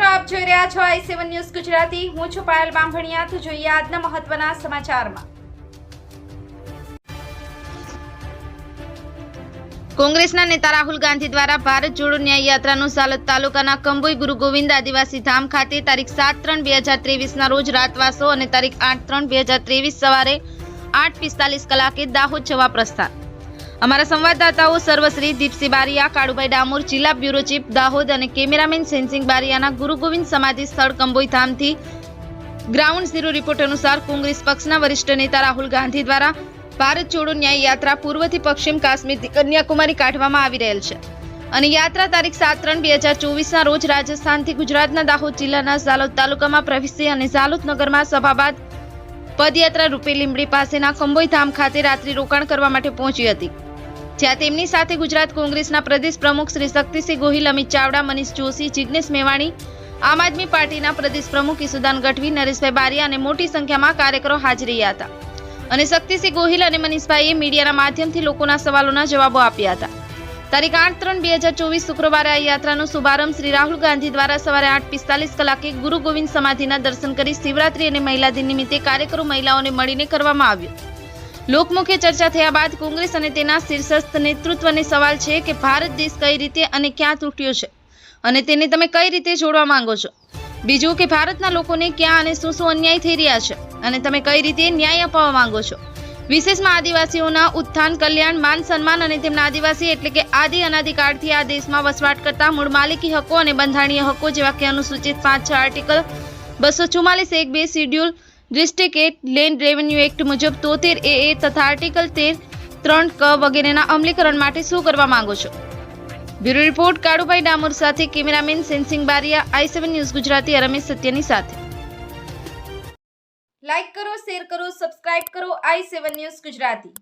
જોઈ રહ્યા છો આઈ સેવન ન્યૂઝ ગુજરાતી. હું છું પાયલ બામભણિયા તો જોઈએ આજના મહત્વના સમાચારમાં. કોંગ્રેસના નેતા રાહુલ ગાંધી દ્વારા ભારત જોડો ન્યાય યાત્રાનું સાલત તાલુકાના કંબોઈ ગુરુ ગોવિંદ આદિવાસી ધામ ખાતે તારીખ સાત ત્રણ બે હજાર ત્રેવીસના રોજ રાતવાસો અને તારીખ આઠ ત્રણ બે હજાર ત્રેવીસ સવારે આઠ પિસ્તાલીસ કલાકે દાહોદ જવા પ્રસ્થાન. અમારા સંવાદદાતાઓ સર્વશ્રી દીપસિંહ બારિયા, કાળુભાઈ ડામોર, જિલ્લા બ્યુરો ચીફ દાહોદ અને કેમેરામેન સેન્સિંગ બારિયાના ગુરુ ગોવિંદ સમાધિ સ્થળ કંબોઈ ધામથી ગ્રાઉન્ડ ઝીરો રિપોર્ટ અનુસાર કોંગ્રેસ પક્ષના વરિષ્ઠ નેતા રાહુલ ગાંધી દ્વારા ભારત છોડો ન્યાય યાત્રા પૂર્વથી પશ્ચિમ કાશ્મીરથી કન્યાકુમારી કાઢવામાં આવી રહેલ છે. અને યાત્રા તારીખ સાત ત્રણ બે હજાર ચોવીસના રોજ રાજસ્થાનથી ગુજરાતના દાહોદ જિલ્લાના ઝાલોદ તાલુકામાં પ્રવેશી અને ઝાલોદ નગરમાં સભા બાદ પદયાત્રા રૂપે લીંબડી પાસેના ખંભોઈધામ ધામ ખાતે રાત્રિ રોકાણ કરવા માટે પહોંચી હતી. જ્યાં તેમની સાથે ગુજરાત કોંગ્રેસના પ્રદેશ પ્રમુખ શ્રી શક્તિસિંહ ગોહિલ, અમિત ચાવડા, મનીષ જોશી, જિગ્નેશ મેવાણી, આમ આદમી પાર્ટીના પ્રદેશ પ્રમુખ ઈસુદાન ગઢવી, નરેશભાઈ બારિયા અને મોટી સંખ્યામાં કાર્યકરો હાજર રહ્યા હતા. અને શક્તિસિંહ ગોહિલ અને મનીષભાઈએ મીડિયાના માધ્યમથી લોકોના સવાલોના જવાબો આપ્યા હતા. તારીખ આઠ ત્રણ બે હજાર ચોવીસ શુક્રવારે આ યાત્રાનો શુભારંભ શ્રી રાહુલ ગાંધી દ્વારા સવારે આઠ પિસ્તાલીસ કલાકે ગુરુ ગોવિંદ સમાધિના દર્શન કરી શિવરાત્રી અને મહિલા દિન નિમિત્તે કાર્યકરો મહિલાઓને મળીને કરવામાં આવ્યો. લોકમુખે ચર્ચા થયા બાદ કોંગ્રેસ અને તેના શીર્ષસ્થ નેતૃત્વને સવાલ છે કે ભારત દેશ કઈ રીતે અને ક્યાં તૂટ્યો છે? અને તેને તમે કઈ રીતે જોડવા માંગો છો? બીજું કે ભારતના લોકોને ક્યાં અને શું શું અન્યાય થઈ રહ્યા છે? અને તમે કઈ રીતે ન્યાય અપાવવા માંગો છો? વિશેષમાં આદિવાસીઓના ઉત્થાન, કલ્યાણ, માન સન્માન અને તેમના આદિવાસી એટલે કે આદિ અનાદિકાળથી આ દેશમાં વસવાટ કરતા મૂળ માલિકી હકો અને બંધારણીય હકો જેવા કે અનુસૂચિત પાંચ છ આર્ટિકલ, બસો ચુમ્માલીસ એક બે schedule district land revenue act મુજબ તોતેર એ તથા આર્ટિકલ તેર, ત્રણ ક વગેરેના અમલીકરણ માટે શું કરવા માંગો છો? બ્યુરો રિપોર્ટ, કાળુભાઈ ડામોર સાથે cameraman sensing Baria, I seven news Gujarati Ramesh સત્યની સાથે. લાઇક કરો, શેર કરો, સબસ્ક્રાઇબ કરો, આઈ સેવન ન્યૂઝ ગુજરાતી.